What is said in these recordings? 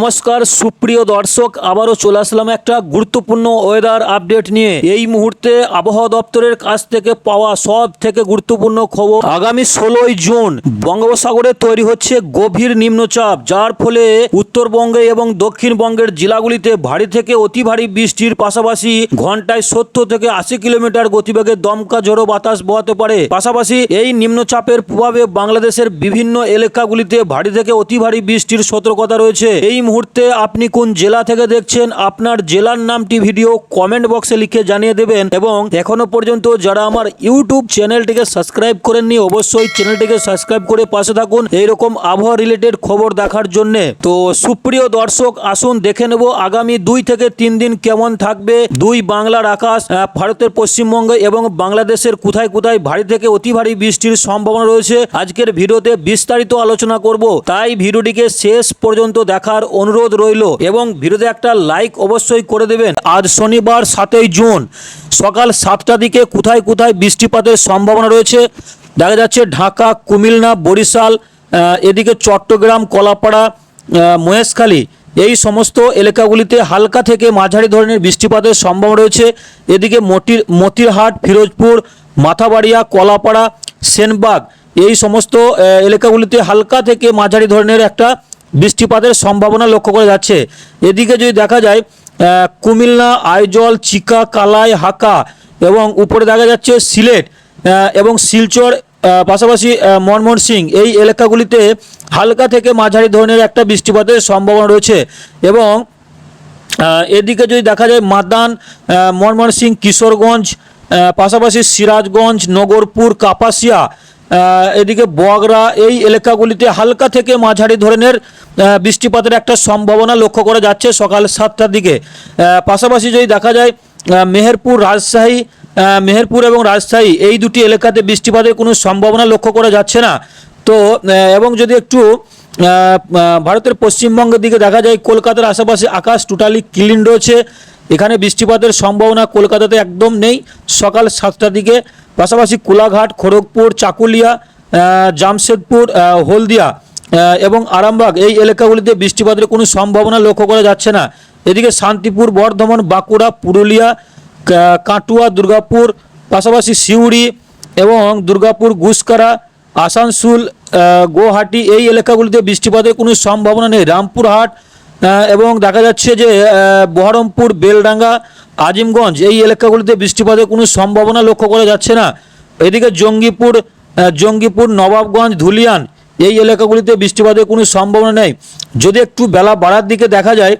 নমস্কার, সুপ্রিয় দর্শক, আবারও চলে আসলাম একটা গুরুত্বপূর্ণ ওয়েদার আপডেট নিয়ে। এই মুহূর্তে আবহাওয়া দপ্তরের কাছ থেকে পাওয়া সব থেকে গুরুত্বপূর্ণ খবর আগামী ষোলোই জুন বঙ্গোপসাগরে তৈরি হচ্ছে গভীর নিম্নচাপ, যার ফলে উত্তরবঙ্গে এবং দক্ষিণবঙ্গের জেলাগুলিতে ভারী থেকে অতি ভারী বৃষ্টির পাশাপাশি ঘন্টায় সত্তর থেকে আশি কিলোমিটার গতিবেগে দমকা ঝোড়ো বাতাস বহাতে পারে। পাশাপাশি এই নিম্নচাপের প্রভাবে বাংলাদেশের বিভিন্ন এলাকাগুলিতে ভারী থেকে অতি ভারী বৃষ্টির সতর্কতা রয়েছে। এই মুহূর্তে আপনি কোন জেলা থেকে দেখছেন, আপনার জেলার নামটি ভিডিও কমেন্ট বক্সে লিখে জানিয়ে দেবেন এবং এখনও পর্যন্ত যারা আমার ইউটিউব চ্যানেলটিকে সাবস্ক্রাইব করেননি, অবশ্যই চ্যানেলটিকে সাবস্ক্রাইব করে পাশে থাকুন এইরকম আবহাওয়া রিলেটেড খবর দেখার জন্য। তো সুপ্রিয় দর্শক, আসুন দেখে নেব আগামী দুই থেকে তিন দিন কেমন থাকবে দুই বাংলার আকাশ ভারতের পশ্চিমবঙ্গে এবং বাংলাদেশের কোথায় কোথায় ভারী থেকে অতি ভারী বৃষ্টির সম্ভাবনা রয়েছে। আজকের ভিডিওতে বিস্তারিত আলোচনা করব। তাই ভিডিওটিকে শেষ পর্যন্ত দেখার অনুরোধ রইল এবং ভিডিওতে একটা লাইক অবশ্যই করে দেবেন। আজ শনিবার সাতই জুন, সকাল সাতটা দিকে কোথায় কোথায় বৃষ্টিপাতের সম্ভাবনা রয়েছে? দেখা যাচ্ছে ঢাকা, কুমিল্লা, বরিশাল এদিকে চট্টগ্রাম, কলাপাড়া মহেশখালী। এই সমস্ত এলাকাগুলিতে হালকা থেকে মাঝারি ধরনের বৃষ্টিপাতের সম্ভাবনা রয়েছে। এদিকে মতির, মতিরহাট, ফিরোজপুর, মাথাবাড়িয়া, কলাপাড়া, সেনবাগ, এই সমস্ত এলাকাগুলিতে হালকা থেকে মাঝারি ধরনের একটা বৃষ্টিপাতের সম্ভাবনা লক্ষ্য করা যাচ্ছে। এদিকে যদি দেখা যায় কুমিল্লা আইজল চিকা কালাই হাকা এবং উপরে দেখা যাচ্ছে সিলেট এবং শিলচর পাশাপাশি আহ, ময়মনসিং এই এলাকাগুলিতে হালকা থেকে মাঝারি ধরনের একটা বৃষ্টিপাতের সম্ভাবনা রয়েছে এবং এদিকে যদি দেখা যায় মাদান আহ, ময়মনসিং কিশোরগঞ্জ পাশাপাশি সিরাজগঞ্জ নগরপুর কাপাসিয়া এদিকে বগরা এই এলাকাগুলিতে হালকা থেকে মাঝারি ধরনের বৃষ্টিপাতের একটা সম্ভাবনা লক্ষ্য করা যাচ্ছে সকাল সাতটার দিকে। পাশাপাশি যদি দেখা যায় মেহেরপুর রাজশাহী মেহেরপুর এবং রাজশাহী এই দুটি এলাকাতে বৃষ্টিপাতের কোনো সম্ভাবনা লক্ষ্য করা যাচ্ছে না। তো এবং যদি একটু ভারতের পশ্চিমবঙ্গের দিকে দেখা যায়, কলকাতার আশেপাশে আকাশ টোটালি ক্লিন রয়েছে। এখানে বৃষ্টিপাতের সম্ভাবনা কলকাতাতে একদম নেই। সকাল সাতটার দিকে পাশাপাশি কোলাঘাট, খড়গপুর, চাকুলিয়া জামশেদপুর হলদিয়া এবং আরামবাগ এই এলাকাগুলিতে বৃষ্টিপাতের কোনো সম্ভাবনা লক্ষ্য করা যাচ্ছে না। এদিকে শান্তিপুর, বর্ধমান, বাঁকুড়া, পুরুলিয়া কাটুয়া, দুর্গাপুর, পাশাপাশি সিউড়ি এবং দুর্গাপুর গুসকারা আসানসোল গুয়াহাটি এই এলাকাগুলিতে বৃষ্টিপাতের কোনো সম্ভাবনা নেই। রামপুরহাট এবং দেখা যাচ্ছে যে বহরমপুর, বেলডাঙ্গা, আজিমগঞ্জ এই এলাকাগুলিতে বৃষ্টিপাতের কোনো সম্ভাবনা লক্ষ্য করা যাচ্ছে না। এদিকে জঙ্গিপুর জঙ্গিপুর, নবাবগঞ্জ, ধুলিয়ান এই এলাকাগুলিতে বৃষ্টিপাতের কোনো সম্ভাবনা নেই। যদি একটু বেলা বাড়ার দিকে দেখা যায়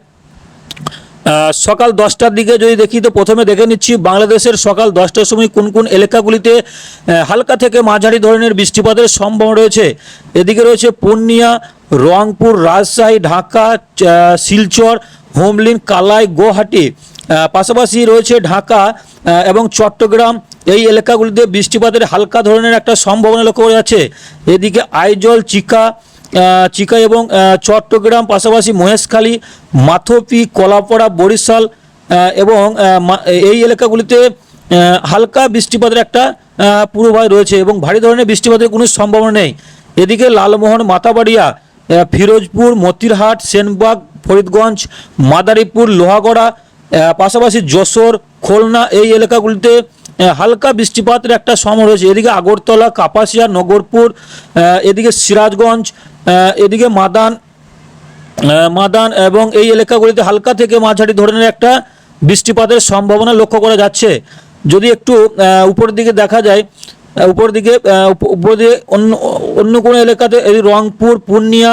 সকাল দশটার দিকে যদি দেখি, তো প্রথমে দেখে নিচ্ছি বাংলাদেশের সকাল দশটার সময় কোন কোন এলাকাগুলিতে হালকা থেকে মাঝারি ধরনের বৃষ্টিপাতের সম্ভাবনা রয়েছে। এদিকে রয়েছে পূর্ণিয়া, রংপুর, রাজশাহী, ঢাকা শিলচর, হোমলিন, কালাই, গুয়াহাটি। পাশাপাশি রয়েছে ঢাকা এবং চট্টগ্রাম। এই এলাকাগুলিতে বৃষ্টিপাতের হালকা ধরনের একটা সম্ভাবনা লক্ষ্য করা যাচ্ছে। এদিকে আইজল, চিকা চিকা এবং চট্টগ্রাম, পাশাপাশি মহেশখালী, মাথপি, কলাপাড়া, বরিশাল এবং এই এলাকাগুলিতে হালকা বৃষ্টিপাতের একটা পূর্বাভাস রয়েছে এবং ভারী ধরনের বৃষ্টিপাতের কোনো সম্ভাবনা নেই। এদিকে লালমোহন, মাতাবাড়িয়া ফিরোজপুর, মতিরহাট, সেনবাগ, ফরিদগঞ্জ, মাদারীপুর, লোহাগড়া পাশাপাশি যশোর, খুলনা এই এলাকাগুলিতে হালকা বৃষ্টিপাতের একটা সময় রয়েছে। এদিকে আগরতলা কাপাসিয়া নগরপুর এদিকে সিরাজগঞ্জ এদিকে মাদান মাদান এবং এই এলাকাগুলিতে হালকা থেকে মাঝারি ধরনের একটা বৃষ্টিপাতের সম্ভাবনা লক্ষ্য করা যাচ্ছে। যদি একটু আহ, উপরের দিকে দেখা যায় উপর দিকে উপর দিয়ে অন্য অন্য কোনো এলাকাতে এই রংপুর পূর্ণিয়া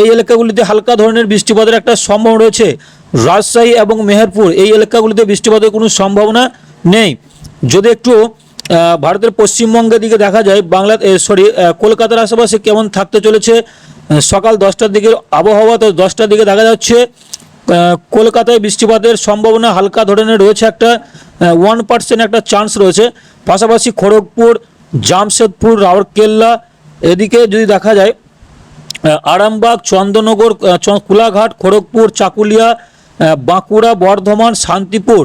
এই এলাকাগুলিতে হালকা ধরনের বৃষ্টিপাতের একটা সম্ভাবনা রয়েছে। রাজশাহী এবং মেহেরপুর এই এলাকাগুলিতে বৃষ্টিপাতের কোনো সম্ভাবনা নেই। যদি একটু ভারতের পশ্চিমবঙ্গের দিকে দেখা যায়, বাংলা সরি কলকাতার আশেপাশে কেমন থাকতে চলেছে সকাল দশটার দিকে আবহাওয়া, তো দশটার দিকে দেখা যাচ্ছে কলকাতায় বৃষ্টিপাতের সম্ভাবনা হালকা ধরনের রয়েছে একটা ওয়ান পার্সেন্ট একটা চান্স রয়েছে। পাশাপাশি খড়গপুর, জামশেদপুর, রাউরকেল্লা, এদিকে যদি দেখা যায় আরামবাগ চন্দননগর কোলাঘাট, খড়গপুর, চাকুলিয়া বাঁকুড়া, বর্ধমান, শান্তিপুর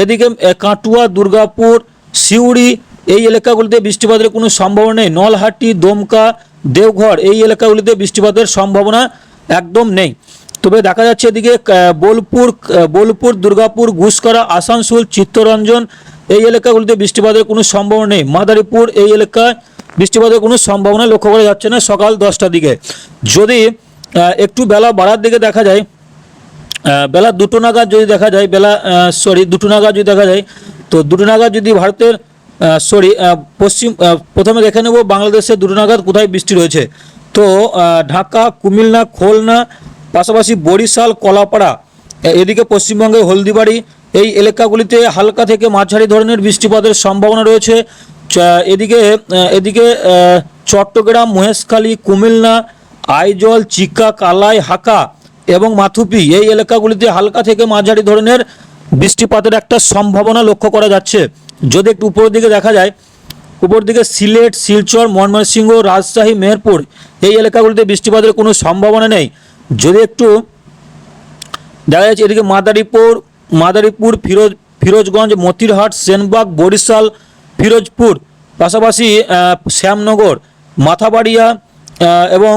এদিকে কাটুয়া, দুর্গাপুর, সিউড়ি, এই এলাকাগুলিতে বৃষ্টিপাতের কোনো সম্ভাবনা নেই। নলহাটি, দমকা, দেওঘর, এই এলাকাগুলিতে বৃষ্টিপাতের সম্ভাবনা একদম নেই। তবে দেখা যাচ্ছে এদিকে বোলপুর বোলপুর, দুর্গাপুর গুসকরা আসানসোল, চিত্তরঞ্জন, এই এলাকাগুলিতে বৃষ্টিপাতের কোনো সম্ভাবনা নেই। মাদারীপুর, এই এলাকায় বৃষ্টিপাতের কোনো সম্ভাবনা লক্ষ্য করা যাচ্ছে না সকাল দশটার দিকে। যদি একটু বেলা বাড়ার দিকে দেখা যায় বেলা দুটো নাগাদ যদি দেখা যায়, বেলা সরি দুটো নাগাদ যদি দেখা যায়, তো দুটো নাগাদ যদি ভারতের সরি পশ্চিম প্রথমে দেখে নেব বাংলাদেশের দুটো নাগাদ কোথায় বৃষ্টি রয়েছে। তো ঢাকা, কুমিল্লা, খুলনা, পাশাপাশি বরিশাল, কলাপাড়া এদিকে পশ্চিমবঙ্গে হলদিবাড়ি, এই এলাকাগুলিতে হালকা থেকে মাঝারি ধরনের বৃষ্টিপাতের সম্ভাবনা রয়েছে। এদিকে এদিকে চট্টগ্রাম, মহেশখালী, কুমিল্লা, আইজল, চিকা, কালাই, হাকা এবং মাথুপি, এই এলাকাগুলিতে হালকা থেকে মাঝারি ধরনের বৃষ্টিপাতের একটা সম্ভাবনা লক্ষ্য করা যাচ্ছে। যদি একটু উপরের দিকে দেখা যায়, উপর দিকে সিলেট, শিলচর, ময়মনসিংহ, রাজশাহী, মেহেরপুর, এই এলাকাগুলিতে বৃষ্টিপাতের কোনো সম্ভাবনা নেই। যদি একটু দেখা যাচ্ছে, এদিকে মাদারীপুর মাদারীপুর, ফিরোজ, ফিরোজগঞ্জ, মতিরহাট, সেনবাগ, বরিশাল, ফিরোজপুর, পাশাপাশি শ্যামনগর, মাথাবাড়িয়া এবং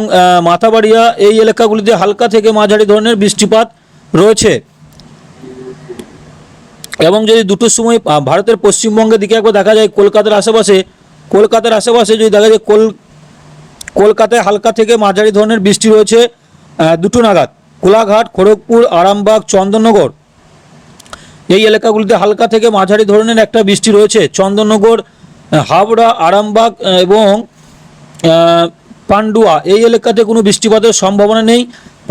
মাথাবাড়িয়া এই এলাকাগুলিতে হালকা থেকে মাঝারি ধরনের বৃষ্টিপাত রয়েছে। এবং যদি দুটোর সময় ভারতের পশ্চিমবঙ্গের দিকে একবার দেখা যায়, কলকাতার আশেপাশে কলকাতার আশেপাশে যদি দেখা যায়, কল, কলকাতায় হালকা থেকে মাঝারি ধরনের বৃষ্টি রয়েছে দুটো নাগাদ। কোলাঘাট, খড়গপুর, আরামবাগ, চন্দননগর। এই এলাকাগুলিতে হালকা থেকে মাঝারি ধরনের একটা বৃষ্টি রয়েছে। চন্দননগর হাবড়া আরামবাগ এবং পান্ডুয়া। এই এলাকাতে কোনো বৃষ্টিপাতের সম্ভাবনা নেই।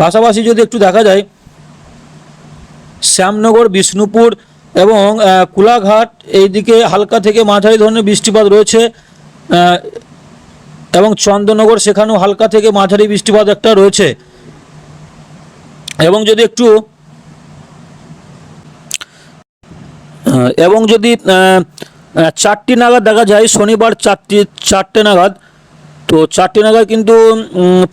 পাশাপাশি যদি একটু দেখা যায়, শ্যামনগর, বিষ্ণুপুর এবং কুলাঘাট এইদিকে হালকা থেকে মাঝারি ধরনের বৃষ্টিপাত রয়েছে। এবং চন্দ্রনগর সেখানেও হালকা থেকে মাঝারি বৃষ্টিপাত একটা রয়েছে। এবং যদি একটু এবং যদি চারটি নাগাদ দেখা যায়, শনিবার চারটি, চারটে নাগাদ তো চারটে নাগাদ কিন্তু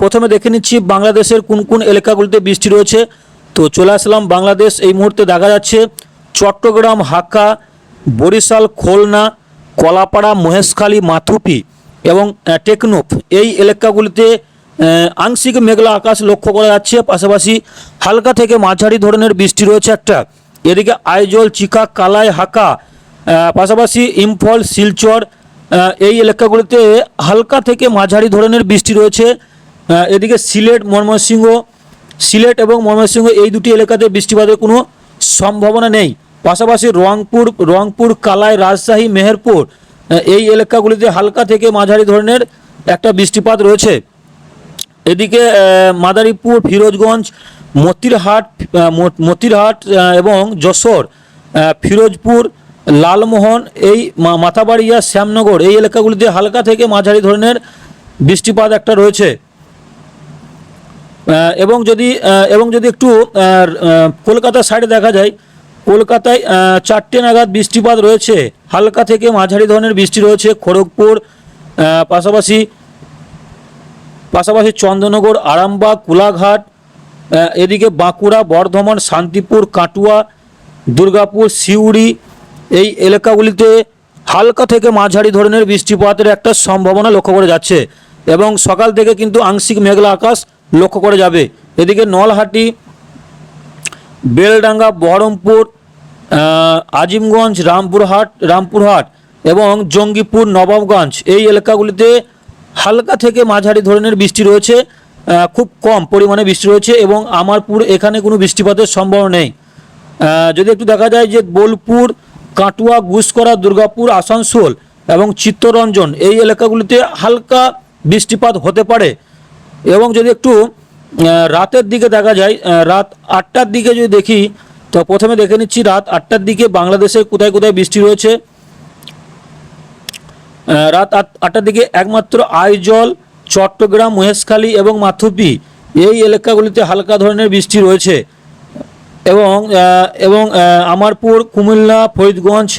প্রথমে দেখে নিচ্ছি বাংলাদেশের কোন কোন এলাকাগুলিতে বৃষ্টি রয়েছে। তো চলে আসলাম বাংলাদেশ এই মুহূর্তে দেখা যাচ্ছে চট্টগ্রাম হাক্কা বরিশাল খুলনা কলাপাড়া মহেশখালী মাথুপি এবং আহ, টেকনোফ এই এলাকাগুলিতে আংশিক মেঘলা আকাশ লক্ষ্য করা যাচ্ছে। পাশাপাশি হালকা থেকে মাঝারি ধরনের বৃষ্টি রয়েছে একটা। এদিকে আইজল চিকা কালাই হাকা পাশাপাশি ইম্ফল শিলচর এই এলাকাগুলিতে হালকা থেকে মাঝারি ধরনের বৃষ্টি রয়েছে। এদিকে সিলেট, ময়মনসিংহ, সিলেট এবং ময়মনসিংহ এই দুটি এলাকাতে বৃষ্টিপাতের কোনো সম্ভাবনা নেই। পাশাপাশি রংপুর রংপুর, কালাই, রাজশাহী, মেহেরপুর এই এলাকাগুলিতে হালকা থেকে মাঝারি ধরনের একটা বৃষ্টিপাত রয়েছে। এদিকে মাদারীপুর, ফিরোজগঞ্জ, মতিরহাট মতিরহাট এবং যশোর ফিরোজপুর লালমোহন, এই মাথাবাড়িয়া শ্যামনগর, এই এলাকাগুলিতে হালকা থেকে মাঝারি ধরনের বৃষ্টিপাত একটা রয়েছে। এবং যদি এবং যদি একটু কলকাতার সাইডে দেখা যায়, কলকাতায় চারটে নাগাদ বৃষ্টিপাত রয়েছে। হালকা থেকে মাঝারি ধরনের বৃষ্টি রয়েছে খড়গপুর পাশাপাশি পাশাপাশি চন্দ্রনগর, আরামবাগ, কোলাঘাট এদিকে বাঁকুড়া, বর্ধমান, শান্তিপুর, কাটুয়া, দুর্গাপুর, সিউড়ি এই এলাকাগুলিতে হালকা থেকে মাঝারি ধরনের বৃষ্টিপাতের একটা সম্ভাবনা লক্ষ্য করা যাচ্ছে এবং সকাল থেকে কিন্তু আংশিক মেঘলা আকাশ লক্ষ্য করা যাবে। এদিকে নলহাটি, বেলডাঙ্গা, বহরমপুর আজিমগঞ্জ, রামপুরহাট রামপুরহাট এবং জঙ্গিপুর, নবাবগঞ্জ এই এলাকাগুলিতে হালকা থেকে মাঝারি ধরনের বৃষ্টি রয়েছে খুব কম পরিমাণে বৃষ্টি রয়েছে এবং আমারপুর এখানে কোনো বৃষ্টিপাতের সম্ভাবনা নেই। যদি একটু দেখা যায় যে বোলপুর কাটুয়া গুসকরা দুর্গাপুর, আসানসোল এবং চিত্তরঞ্জন এই এলাকাগুলিতে হালকা বৃষ্টিপাত হতে পারে। এবং যদি একটু রাতের দিকে দেখা যায় রাত আটটার দিকে যদি দেখি, তো প্রথমে দেখে নিচ্ছি রাত আটটার দিকে বাংলাদেশে কোথায় কোথায় বৃষ্টি রয়েছে। রাত আট- আটটার দিকে একমাত্র আইজল, চট্টগ্রাম, মহেশখালী এবং মাথুপি এই এলাকাগুলিতে হালকা ধরনের বৃষ্টি রয়েছে। এবং এবং আমারপুর, কুমিল্লা, ফরিদগঞ্জ,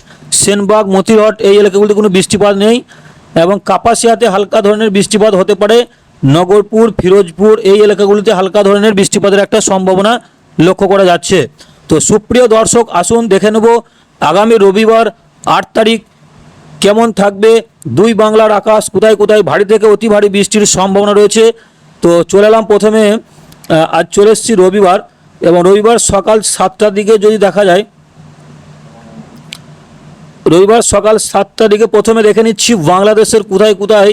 সেনবাগ, মতিরহাট এই এলাকাগুলিতে কোনো বৃষ্টিপাত নেই এবং কাপাসিয়াতে হালকা ধরনের বৃষ্টিপাত হতে পারে। নগরপুর, ফিরোজপুর এই এলাকাগুলিতে হালকা ধরনের বৃষ্টিপাতের একটা সম্ভাবনা লক্ষ্য করা যাচ্ছে। তো সুপ্রিয় দর্শক, আসুন দেখে নেব আগামী রবিবার আট তারিখ কেমন থাকবে। দুই বাংলার আকাশ কোথায় কোথায় ভারী থেকে অতি ভারী বৃষ্টির সম্ভাবনা রয়েছে। তো চলে এলাম প্রথমে আজ চলে এসেছি রবিবার। এবং রবিবার সকাল সাতটার দিকে যদি দেখা যায়, রবিবার সকাল সাতটার দিকে প্রথমে দেখে নিচ্ছি বাংলাদেশের কোথায় কোথায়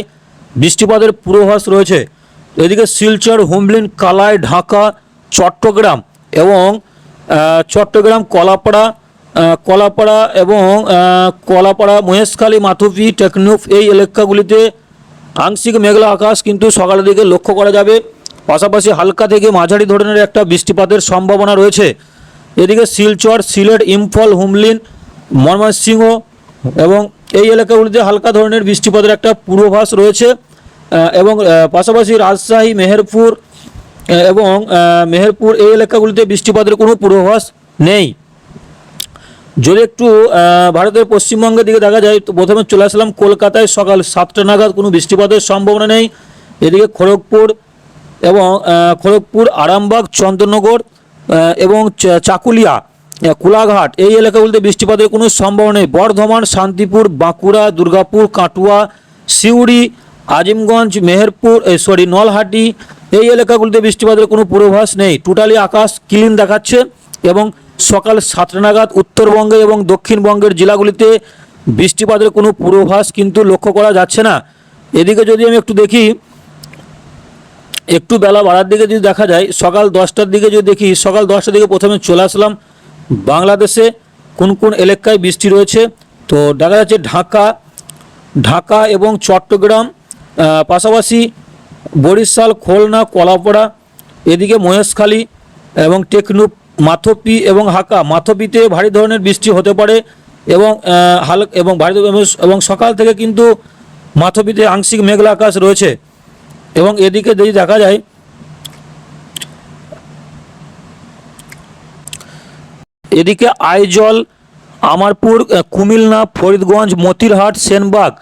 বৃষ্টিপাতের পূর্বাভাস রয়েছে। এদিকে শিলচর, হুমলিন, কালাই, ঢাকা, চট্টগ্রাম এবং চট্টগ্রাম, কলাপাড়া কলাপাড়া এবং কলাপাড়া, মহেশখালী মাথুপি টেকনুফ এই এলাকাগুলিতে আংশিক মেঘলা আকাশ কিন্তু সকালের দিকে লক্ষ্য করা যাবে। পাশাপাশি হালকা থেকে মাঝারি ধরনের একটা বৃষ্টিপাতের সম্ভাবনা রয়েছে। এদিকে শিলচর, সিলেট, ইম্ফল, হুমলিন, ময়মনসিংহ এবং এই এলাকাগুলিতে হালকা ধরনের বৃষ্টিপাতের একটা পূর্বাভাস রয়েছে। এবং পাশাপাশি রাজশাহী, মেহেরপুর এবং মেহেরপুর এই এলাকাগুলিতে বৃষ্টিপাতের কোনো পূর্বাভাস নেই। যদি একটু ভারতের পশ্চিমবঙ্গের দিকে দেখা যায়, তো প্রথমে চলে আসলাম কলকাতায়। সকাল সাতটা নাগাদ কোনো বৃষ্টিপাতের সম্ভাবনা নেই। এদিকে খড়গপুর এবং খড়গপুর, আরামবাগ চন্দ্রনগর এবং চাকুলিয়া কোলাঘাট। এই এলাকাগুলিতে বৃষ্টিপাতের কোনো সম্ভাবনা নেই। বর্ধমান, শান্তিপুর, বাঁকুড়া, দুর্গাপুর, কাটুয়া, সিউড়ি, আজিমগঞ্জ, মেহেরপুর সরি, নলহাটি, এই এলাকাগুলিতে বৃষ্টিপাতের কোনো পূর্বাভাস নেই। টোটালি আকাশ ক্লিন দেখাচ্ছে এবং সকাল সাতটা নাগাদ উত্তরবঙ্গে এবং দক্ষিণবঙ্গের জেলাগুলিতে বৃষ্টিপাতের কোনো পূর্বাভাস কিন্তু লক্ষ্য করা যাচ্ছে না। এদিকে যদি আমি একটু দেখি একটু বেলা বাড়ার দিকে যদি দেখা যায়, সকাল দশটার দিকে যদি দেখি, সকাল দশটার দিকে প্রথমে চলে আসলাম বাংলাদেশে। কোন কোন এলাকায় বৃষ্টি রয়েছে? তো দেখা যাচ্ছে ঢাকা ঢাকা এবং চট্টগ্রাম পাশাপাশি বরিশাল, খুলনা, কলাপাড়া, এদিকে মহেশখালী এবং টেকনুপ, মাথপি এবং হাকা। মাথপিতে ভারী ধরনের বৃষ্টি হতে পারে এবং হাল এবং ভারী এবং সকাল থেকে কিন্তু মাথপিতে আংশিক মেঘলা আকাশ রয়েছে। এবং এদিকে যদি দেখা যায়, এদিকে আইজল, আমারপুর কুমিল্লা, ফরিদগঞ্জ, মতিরহাট, সেনবাগ,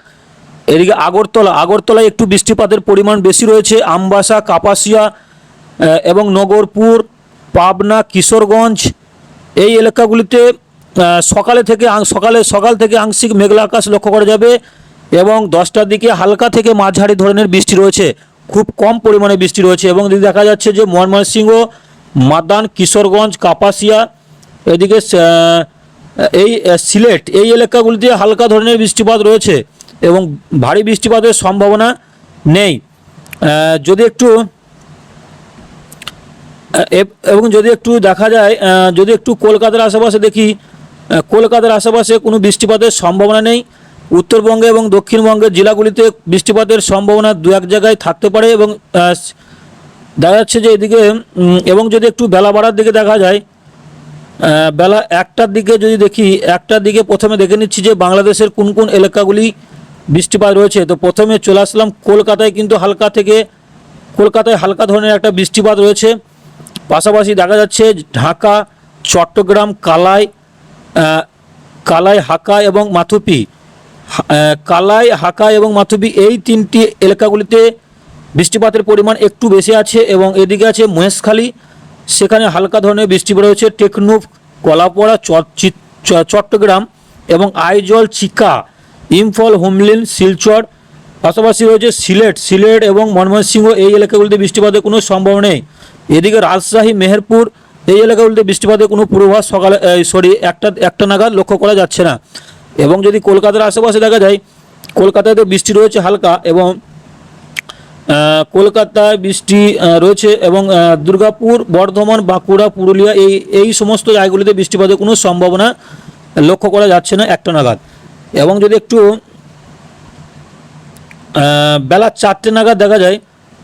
এদিকে আগরতলা, আগরতলায় একটু বৃষ্টিপাতের পরিমাণ বেশি রয়েছে, আমবাসা, কাপাসিয়া এবং নগরপুর, পাবনা, কিশোরগঞ্জ, এই এলাকাগুলিতে সকালে থেকে সকালে, সকাল থেকে আংশিক মেঘলা আকাশ লক্ষ্য করা যাবে এবং দশটার দিকে হালকা থেকে মাঝারি ধরনের বৃষ্টি রয়েছে। খুব কম পরিমাণে বৃষ্টি রয়েছে এবং এদিকে দেখা যাচ্ছে যে ময়মনসিংহ, মাদান, কিশোরগঞ্জ, কাপাসিয়া, এদিকে এই সিলেট, এই এলাকাগুলিতে হালকা ধরনের বৃষ্টিপাত রয়েছে এবং ভারী বৃষ্টিপাতের সম্ভাবনা নেই। যদি একটু এবং যদি একটু দেখা যায় যদি একটু কলকাতার আশেপাশে দেখি কলকাতার আশেপাশে কোনো বৃষ্টিপাতের সম্ভাবনা নেই। উত্তরবঙ্গে এবং দক্ষিণবঙ্গের জেলাগুলিতে বৃষ্টিপাতের সম্ভাবনা দু এক জায়গায় থাকতে পারে এবং দেখা যাচ্ছে যে এদিকে এবং যদি একটু বেলা বাড়ার দিকে দেখা যায় বেলা একটার দিকে যদি দেখি, একটার দিকে প্রথমে দেখে নিচ্ছি যে বাংলাদেশের কোন কোন এলাকাগুলি বৃষ্টিপাত রয়েছে। তো প্রথমে চলে আসলাম কলকাতায়, কিন্তু হালকা থেকে, কলকাতায় হালকা ধরনের একটা বৃষ্টিপাত রয়েছে। পাশাপাশি দেখা যাচ্ছে ঢাকা, চট্টগ্রাম, কালাই কালাই, হাকা এবং মাথুপি কালাই হাকা এবং মাথুবি এই তিনটি এলাকাগুলিতে বৃষ্টিপাতের পরিমাণ একটু বেশি আছে এবং এদিকে আছে মহেশখালী। সেখানে হালকা ধরনের বৃষ্টি রয়েছে টেকনুফ, কলাপড়া চট্টগ্রাম এবং আইজল, চিকা, ইম্ফল, হুমলিন, শিলচর। পাশাপাশি রয়েছে সিলেট। সিলেট এবং ময়মনসিংহ এই এলাকাগুলিতে বৃষ্টিপাতের কোনো সম্ভাবনা নেই। এদিকে রাজশাহী, মেহেরপুর এই এলাকাগুলিতে বৃষ্টিপাতের কোনো পূর্বাভাস সকালে সরি, একটা একটা নাগাদ লক্ষ্য করা যাচ্ছে না। এবং যদি কলকাতার আশেপাশে দেখা যায় কলকাতায় তো বৃষ্টি রয়েছে হালকা এবং কলকাতায় বৃষ্টি রয়েছে এবং দুর্গাপুর, বর্ধমান, বাঁকুড়া, পুরুলিয়া এই এই সমস্ত জায়গাগুলিতে বৃষ্টিপাতের কোনো সম্ভাবনা লক্ষ্য করা যাচ্ছে না একটা নাগাদ। এবং যদি একটু বেলা চারটে নাগাদ দেখা যায়,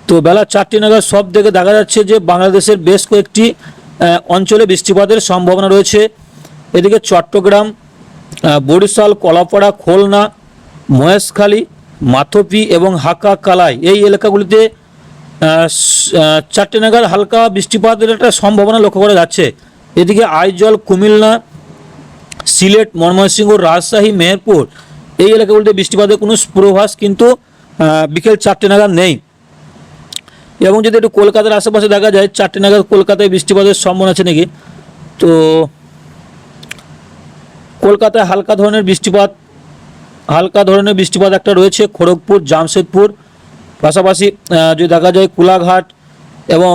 তো বেলা চারটে নাগাদ সব থেকে দেখা যাচ্ছে যে বাংলাদেশের বেশ কয়েকটি অঞ্চলে বৃষ্টিপাতের সম্ভাবনা রয়েছে। এদিকে চট্টগ্রাম বরিশাল, কলাপাড়া, খুলনা, মহেশখালী, মাথপি এবং হাকা কালাই এই এলাকাগুলিতে চারটে নাগাদ হালকা বৃষ্টিপাতের একটা সম্ভাবনা লক্ষ্য করা যাচ্ছে। এদিকে আইজল, কুমিল্লা, সিলেট, ময়মনসিংহ, রাজশাহী, মেহেরপুর, এই এলাকাগুলিতে বৃষ্টিপাতের কোনো পূর্বাভাস কিন্তু বিকেল চারটে নাগাদ নেই। এবং যদি একটু কলকাতার আশেপাশে দেখা যায়, চারটে নাগাদ কলকাতায় বৃষ্টিপাতের সম্ভাবনা আছে নাকি? তো কলকাতায় হালকা ধরনের বৃষ্টিপাত, হালকা ধরনের বৃষ্টিপাত একটা রয়েছে, খড়গপুর, জামশেদপুর, পাশাপাশি যদি দেখা যায় কোলাঘাট এবং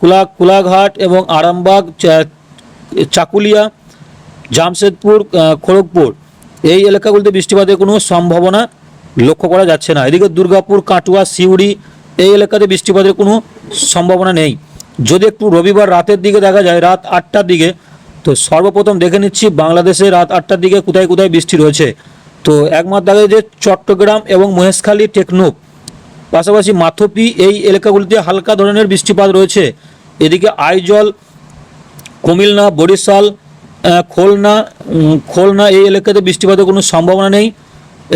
কুলা, কুলাঘাট এবং আরামবাগ চাকুলিয়া, জামশেদপুর খড়গপুর, এই এলাকাগুলিতে বৃষ্টিপাতের কোনো সম্ভাবনা লক্ষ্য করা যাচ্ছে না। এদিকে দুর্গাপুর, কাটুয়া, সিউড়ি, এই এলাকাতে বৃষ্টিপাতের কোনো সম্ভাবনা নেই। যদি একটু রবিবার রাতের দিকে দেখা যায়, রাত আটটার দিকে তো সর্বপ্রথম দেখে নিচ্ছি বাংলাদেশে রাত আটটার দিকে কোথায় কোথায় বৃষ্টি রয়েছে। তো একমাত্র দেখা যে চট্টগ্রাম এবং মহেশখালী টেকনুপ পাশাপাশি মাথপি এই এলাকাগুলিতে হালকা ধরনের বৃষ্টিপাত রয়েছে। এদিকে আইজল, কুমিল্লা, বরিশাল খুলনা খুলনা এই এলাকাতে বৃষ্টিপাতের কোনো সম্ভাবনা নেই।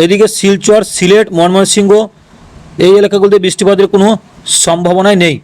এদিকে শিলচর, সিলেট, ময়মনসিংহ এই এলাকাগুলিতে বৃষ্টিপাতের কোনো সম্ভাবনাই নেই।